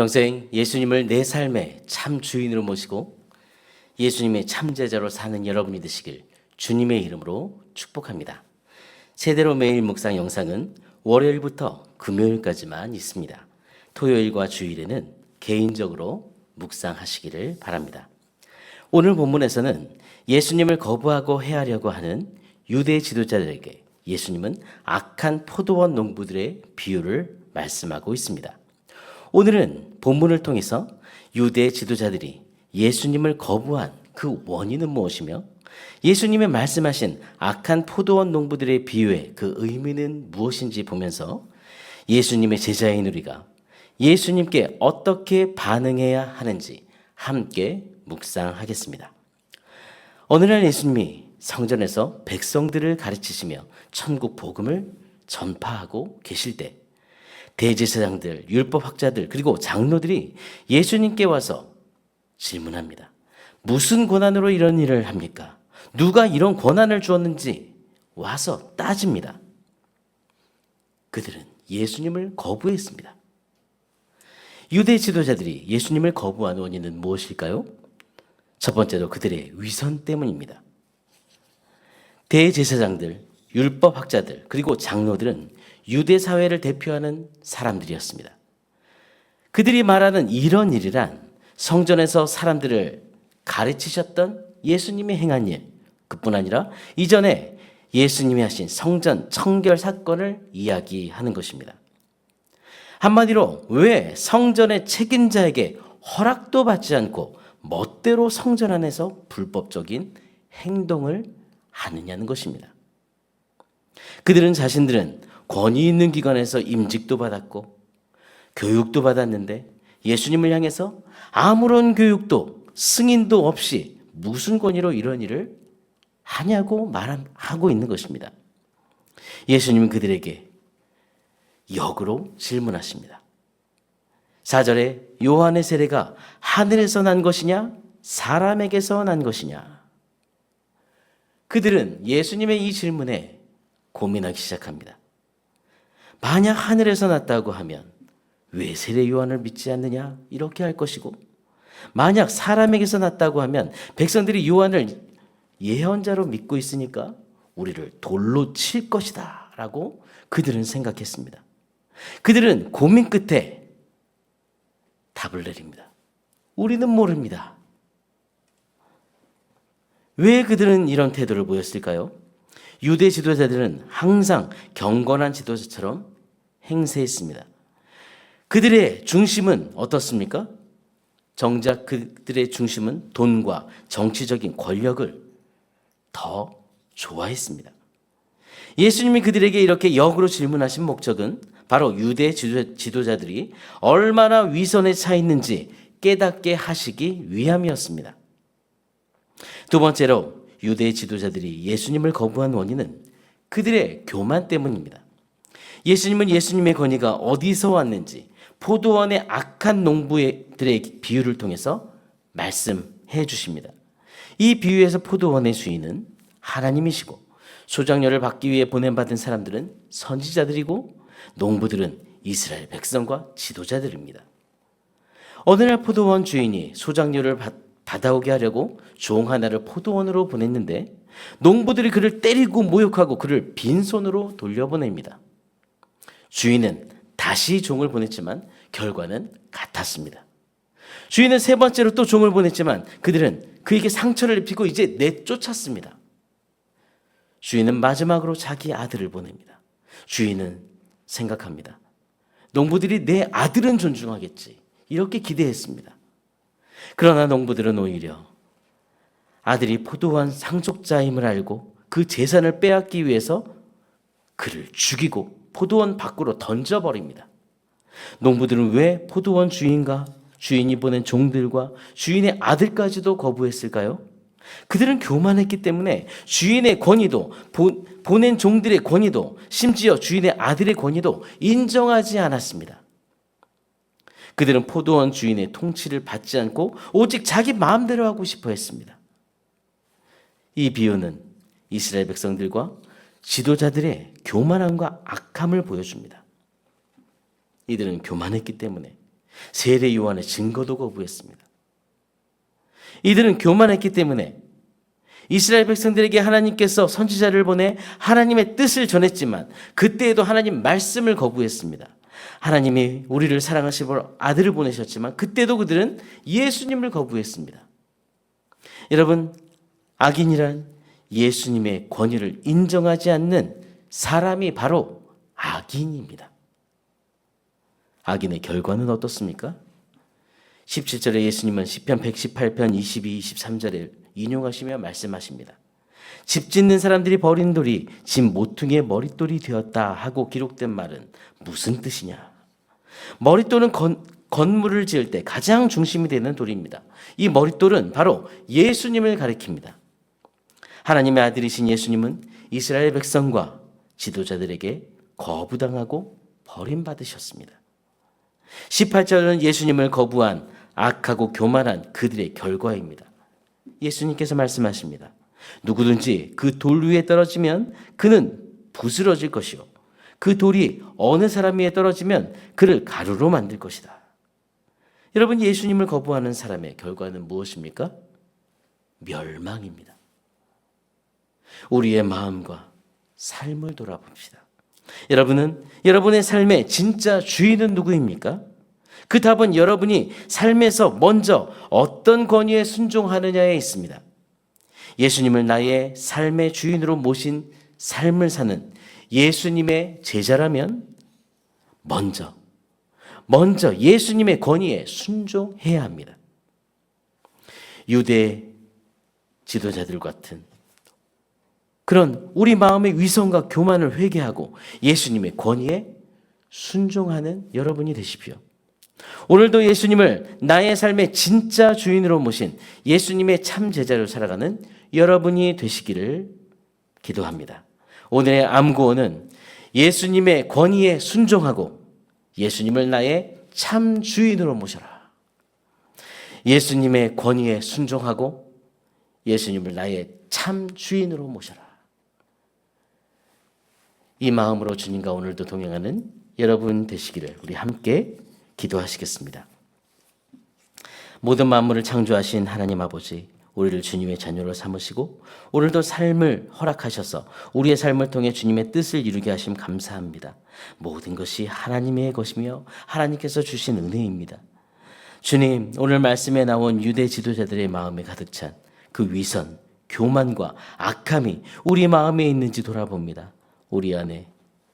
평생 예수님을 내 삶의 참 주인으로 모시고 예수님의 참 제자로 사는 여러분이 되시길 주님의 이름으로 축복합니다. 세대로 매일 묵상 영상은 월요일부터 금요일까지만 있습니다. 토요일과 주일에는 개인적으로 묵상하시기를 바랍니다. 오늘 본문에서는 예수님을 거부하고 해하려고 하는 유대 지도자들에게 예수님은 악한 포도원 농부들의 비유를 말씀하고 있습니다. 오늘은 본문을 통해서 유대 지도자들이 예수님을 거부한 그 원인은 무엇이며 예수님의 말씀하신 악한 포도원 농부들의 비유의 그 의미는 무엇인지 보면서 예수님의 제자인 우리가 예수님께 어떻게 반응해야 하는지 함께 묵상하겠습니다. 어느 날 예수님이 성전에서 백성들을 가르치시며 천국 복음을 전파하고 계실 때 대제사장들, 율법학자들 그리고 장로들이 예수님께 와서 질문합니다. 무슨 권한으로 이런 일을 합니까? 누가 이런 권한을 주었는지 와서 따집니다. 그들은 예수님을 거부했습니다. 유대 지도자들이 예수님을 거부한 원인은 무엇일까요? 첫 번째로 그들의 위선 때문입니다. 대제사장들, 율법학자들, 그리고 장로들은 유대 사회를 대표하는 사람들이었습니다. 그들이 말하는 이런 일이란 성전에서 사람들을 가르치셨던 예수님이 행한 일, 그뿐 아니라 이전에 예수님이 하신 성전 청결 사건을 이야기하는 것입니다. 한마디로 왜 성전의 책임자에게 허락도 받지 않고 멋대로 성전 안에서 불법적인 행동을 하느냐는 것입니다. 그들은 자신들은 권위 있는 기관에서 임직도 받았고 교육도 받았는데 예수님을 향해서 아무런 교육도 승인도 없이 무슨 권위로 이런 일을 하냐고 말하고 있는 것입니다. 예수님은 그들에게 역으로 질문하십니다. 4절에 요한의 세례가 하늘에서 난 것이냐 사람에게서 난 것이냐 그들은 예수님의 이 질문에 고민하기 시작합니다. 만약 하늘에서 났다고 하면 왜 세례 요한을 믿지 않느냐 이렇게 할 것이고 만약 사람에게서 났다고 하면 백성들이 요한을 예언자로 믿고 있으니까 우리를 돌로 칠 것이다 라고 그들은 생각했습니다. 그들은 고민 끝에 답을 내립니다. 우리는 모릅니다. 왜 그들은 이런 태도를 보였을까요? 유대 지도자들은 항상 경건한 지도자처럼 행세했습니다. 그들의 중심은 어떻습니까? 정작 그들의 중심은 돈과 정치적인 권력을 더 좋아했습니다. 예수님이 그들에게 이렇게 역으로 질문하신 목적은 바로 유대 지도자들이 얼마나 위선에 차 있는지 깨닫게 하시기 위함이었습니다. 두 번째로 유대 지도자들이 예수님을 거부한 원인은 그들의 교만 때문입니다. 예수님은 예수님의 권위가 어디서 왔는지 포도원의 악한 농부들의 비유를 통해서 말씀해 주십니다. 이 비유에서 포도원의 주인은 하나님이시고 소장료를 받기 위해 보냄받은 사람들은 선지자들이고 농부들은 이스라엘 백성과 지도자들입니다. 어느 날 포도원 주인이 소장료를 받, 받아오게 하려고 종 하나를 포도원으로 보냈는데 농부들이 그를 때리고 모욕하고 그를 빈손으로 돌려보냅니다. 주인은 다시 종을 보냈지만 결과는 같았습니다. 주인은 세 번째로 또 종을 보냈지만 그들은 그에게 상처를 입히고 이제 내쫓았습니다. 주인은 마지막으로 자기 아들을 보냅니다. 주인은 생각합니다. 농부들이 내 아들은 존중하겠지. 이렇게 기대했습니다. 그러나 농부들은 오히려 아들이 포도원 상속자임을 알고 그 재산을 빼앗기 위해서 그를 죽이고 포도원 밖으로 던져버립니다. 농부들은 왜 포도원 주인과 주인이 보낸 종들과 주인의 아들까지도 거부했을까요? 그들은 교만했기 때문에 주인의 권위도 보, 낸 종들의 권위도 심지어 주인의 아들의 권위도 인정하지 않았습니다. 그들은 포도원 주인의 통치를 받지 않고 오직 자기 마음대로 하고 싶어 했습니다. 이 비유는 이스라엘 백성들과 지도자들의 교만함과 악함을 보여줍니다. 이들은 교만했기 때문에 세례 요한의 증거도 거부했습니다. 이들은 교만했기 때문에 이스라엘 백성들에게 하나님께서 선지자를 보내 하나님의 뜻을 전했지만 그때에도 하나님 말씀을 거부했습니다. 하나님이 우리를 사랑하시고 아들을 보내셨지만 그때도 그들은 예수님을 거부했습니다. 여러분, 악인이란 예수님의 권위를 인정하지 않는 사람이 바로 악인입니다. 악인의 결과는 어떻습니까? 17절에 예수님은 시편 118편 22, 23절에 인용하시며 말씀하십니다. 집 짓는 사람들이 버린 돌이 집 모퉁이의 머릿돌이 되었다 하고 기록된 말은 무슨 뜻이냐? 머릿돌은 건, 건물을 지을 때 가장 중심이 되는 돌입니다. 이 머릿돌은 바로 예수님을 가리킵니다. 하나님의 아들이신 예수님은 이스라엘 백성과 지도자들에게 거부당하고 버림받으셨습니다. 18절은 예수님을 거부한 악하고 교만한 그들의 결과입니다. 예수님께서 말씀하십니다. 누구든지 그 돌 위에 떨어지면 그는 부스러질 것이요. 그 돌이 어느 사람 위에 떨어지면 그를 가루로 만들 것이다. 여러분, 예수님을 거부하는 사람의 결과는 무엇입니까? 멸망입니다. 우리의 마음과 삶을 돌아봅시다. 여러분은 여러분의 삶의 진짜 주인은 누구입니까? 그 답은 여러분이 삶에서 먼저 어떤 권위에 순종하느냐에 있습니다. 예수님을 나의 삶의 주인으로 모신 삶을 사는 예수님의 제자라면 먼저 먼저 예수님의 권위에 순종해야 합니다. 유대 지도자들 같은 그런 우리 마음의 위선과 교만을 회개하고 예수님의 권위에 순종하는 여러분이 되십시오. 오늘도 예수님을 나의 삶의 진짜 주인으로 모신 예수님의 참 제자로 살아가는 여러분이 되시기를 기도합니다. 오늘의 암구호는 예수님의 권위에 순종하고 예수님을 나의 참 주인으로 모셔라. 예수님의 권위에 순종하고 예수님을 나의 참 주인으로 모셔라. 이 마음으로 주님과 오늘도 동행하는 여러분 되시기를 우리 함께 기도하시겠습니다. 모든 만물을 창조하신 하나님 아버지, 우리를 주님의 자녀로 삼으시고 오늘도 삶을 허락하셔서 우리의 삶을 통해 주님의 뜻을 이루게 하심 감사합니다. 모든 것이 하나님의 것이며 하나님께서 주신 은혜입니다. 주님, 오늘 말씀에 나온 유대 지도자들의 마음에 가득 찬 그 위선, 교만과 악함이 우리 마음에 있는지 돌아봅니다. 우리 안에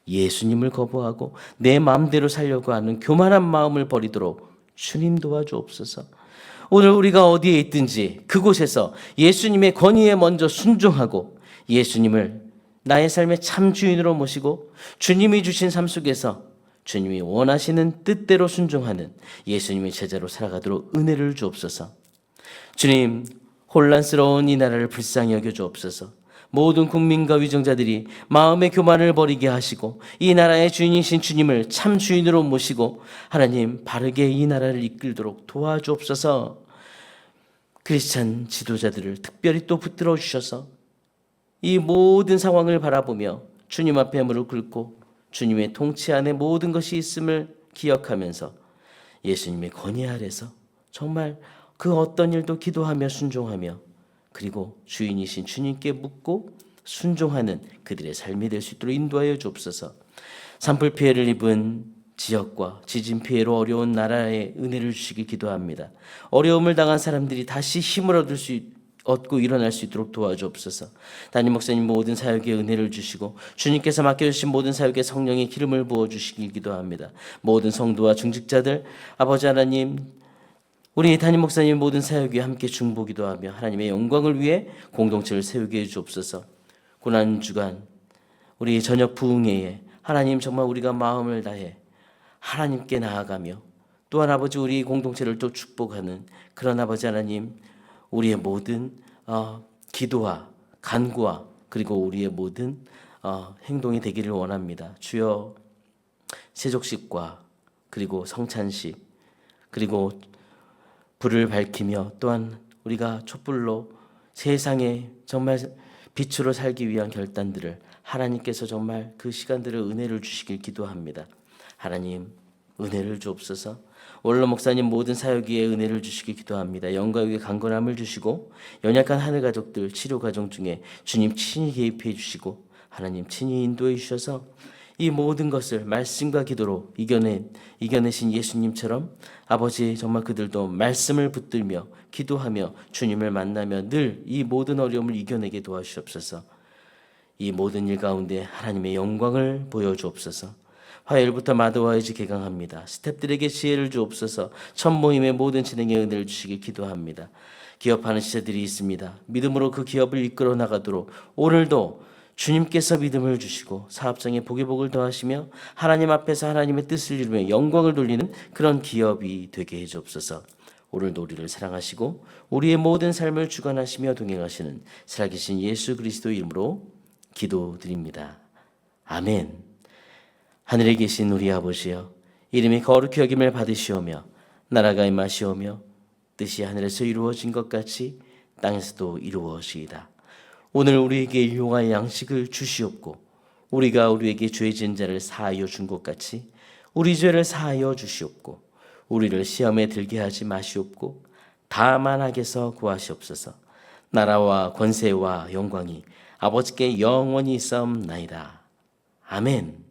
예수님을 거부하고 내 마음대로 살려고 하는 교만한 마음을 버리도록 주님 도와주옵소서. 오늘 우리가 어디에 있든지 그곳에서 예수님의 권위에 먼저 순종하고 예수님을 나의 삶의 참 주인으로 모시고 주님이 주신 삶 속에서 주님이 원하시는 뜻대로 순종하는 예수님의 제자로 살아가도록 은혜를 주옵소서. 주님, 혼란스러운 이 나라를 불쌍히 여겨 주옵소서. 모든 국민과 위정자들이 마음의 교만을 버리게 하시고 이 나라의 주인이신 주님을 참 주인으로 모시고 하나님 바르게 이 나라를 이끌도록 도와주옵소서. 크리스찬 지도자들을 특별히 또 붙들어 주셔서 이 모든 상황을 바라보며 주님 앞에 무릎 꿇고 주님의 통치 안에 모든 것이 있음을 기억하면서 예수님의 권위 아래서 정말 그 어떤 일도 기도하며 순종하며 그리고 주인이신 주님께 묻고 순종하는 그들의 삶이 될 수 있도록 인도하여 주옵소서. 산불 피해를 입은 지역과 지진 피해로 어려운 나라에 은혜를 주시기 기도합니다. 어려움을 당한 사람들이 다시 힘을 얻을 수 있- 얻고 일어날 수 있도록 도와주옵소서. 담임 목사님 모든 사역에 은혜를 주시고 주님께서 맡겨주신 모든 사역에 성령의 기름을 부어 주시길 기도합니다. 모든 성도와 중직자들 아버지 하나님 우리 담임 목사님 모든 사역에 함께 중보기도 하며 하나님의 영광을 위해 공동체를 세우게 해 주옵소서. 고난 주간 우리 저녁 부흥회에 하나님 정말 우리가 마음을 다해 하나님께 나아가며 또한 아버지 우리 공동체를 또 축복하는 그런 아버지 하나님 우리의 모든 어, 기도와 간구와 그리고 우리의 모든 어, 행동이 되기를 원합니다. 주여 세족식과 그리고 성찬식 그리고 불을 밝히며 또한 우리가 촛불로 세상에 정말 빛으로 살기 위한 결단들을 하나님께서 정말 그 시간들을 은혜를 주시길 기도합니다. 하나님 은혜를 주옵소서. 원로 목사님 모든 사역 위에 은혜를 주시기 기도합니다. 위에 강건함을 주시고 연약한 하늘 가족들 치료 과정 중에 주님 친히 개입해 주시고 하나님 친히 인도해 주셔서 이 모든 것을 말씀과 기도로 이겨낸 이겨내신 예수님처럼 아버지 정말 그들도 말씀을 붙들며 기도하며 주님을 만나며 늘 이 모든 어려움을 이겨내게 도와주옵소서. 이 모든 일 가운데 하나님의 영광을 보여주옵소서. 화요일부터 마도와이즈 개강합니다. 스탭들에게 지혜를 주옵소서. 첫 모임의 모든 진행에 은혜를 주시기 기도합니다. 기업하는 시대들이 있습니다. 믿음으로 그 기업을 이끌어 나가도록 오늘도 주님께서 믿음을 주시고 사업장에 복의 복을 더하시며 하나님 앞에서 하나님의 뜻을 이루며 영광을 돌리는 그런 기업이 되게 해 주옵소서. 오늘도 우리를 사랑하시고 우리의 모든 삶을 주관하시며 동행하시는 살아계신 예수 그리스도 이름으로 기도드립니다. 아멘. 하늘에 계신 우리 아버지여 이름이 거룩히 여김을 받으시오며 나라가 임하시오며 뜻이 하늘에서 이루어진 것 같이 땅에서도 이루어지이다. 오늘 우리에게 유용한 양식을 주시옵고 우리가 우리에게 죄 지은 자를 사하여 준 것 같이 우리 죄를 사하여 주시옵고 우리를 시험에 들게 하지 마시옵고 다만 악에서 구하시옵소서. 나라와 권세와 영광이 아버지께 영원히 있사옵나이다. 아멘.